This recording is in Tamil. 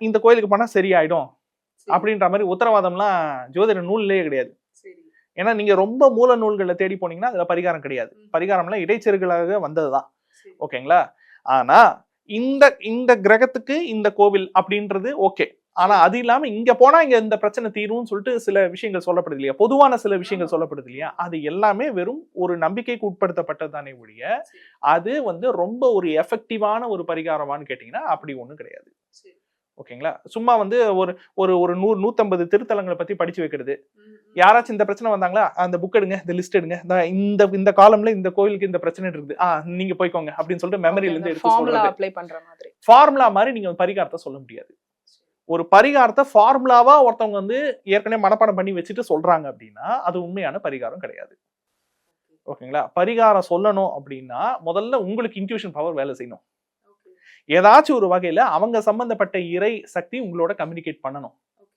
இந்த கோயிலுக்கு போனா சரியாயிடும் அப்படின்ற மாதிரி உத்தரவாதம்லாம் ஜோதிட நூல்லே கிடையாது. ஏன்னா நீங்க ரொம்ப மூல நூல்களை தேடி போனீங்கன்னா அதுல பரிகாரம் கிடையாது. பரிகாரம்லாம் இடைச்செருகளாக வந்ததுதான். ஓகேங்களா? ஆனா இந்த இந்த கிரகத்துக்கு இந்த கோவில் அப்படின்றது ஓகே. ஆனா அது இல்லாம இங்க போனா இங்க இந்த பிரச்சனை தீரும்னு சொல்லிட்டு சில விஷயங்கள் சொல்லப்படுது இல்லையா? பொதுவான சில விஷயங்கள். சொல்லப்படுது இல்லையா? அது எல்லாமே வெறும் ஒரு நம்பிக்கைக்கு உட்படுத்தப்பட்டதானே ஒழிய சரி. அது வந்து ரொம்ப ஒரு எஃபெக்டிவான ஒரு பரிகாரமான்னு கேட்டீங்கன்னா அப்படி ஒண்ணும் கிடையாது. ஓகேங்களா? சும்மா வந்து ஒரு ஒரு ஒரு நூறு நூத்தம்பது திருத்தலங்களை பத்தி படிச்சு வைக்கிறது. யாராச்சும் இந்த பிரச்சனை வந்தாங்களா? அந்த புக் எடுங்க இந்த லிஸ்ட் எடுங்க. இந்த இந்த காலம்ல இந்த கோயிலுக்கு இந்த பிரச்சனை இருக்குது. ஆ நீங்க போய்க்கோங்க அப்படின்னு சொல்லிட்டு மெமரியில இருந்து எடுத்து பண்ற மாதிரி. ஃபார்முலா மாதிரி நீங்க பரிகாரத்தை சொல்ல முடியாது. ஒரு பரிகாரத்தை ஃபார்முலாவா ஒருத்தவங்க வந்து ஏற்கனவே மனப்பாடம் பண்ணி வச்சுட்டு சொல்றாங்க அப்படின்னா அது உண்மையான பரிகாரம் கிடையாது. ஓகேங்களா? பரிகாரம் சொல்லணும் அப்படின்னா முதல்ல உங்களுக்கு இன்ட்யூஷன் பவர் வேலை செய்யணும். ஏதாச்சும் ஒரு வகையில அவங்க சம்பந்தப்பட்ட இறை சக்தி உங்களோட கம்யூனிகேட் பண்ணணும்.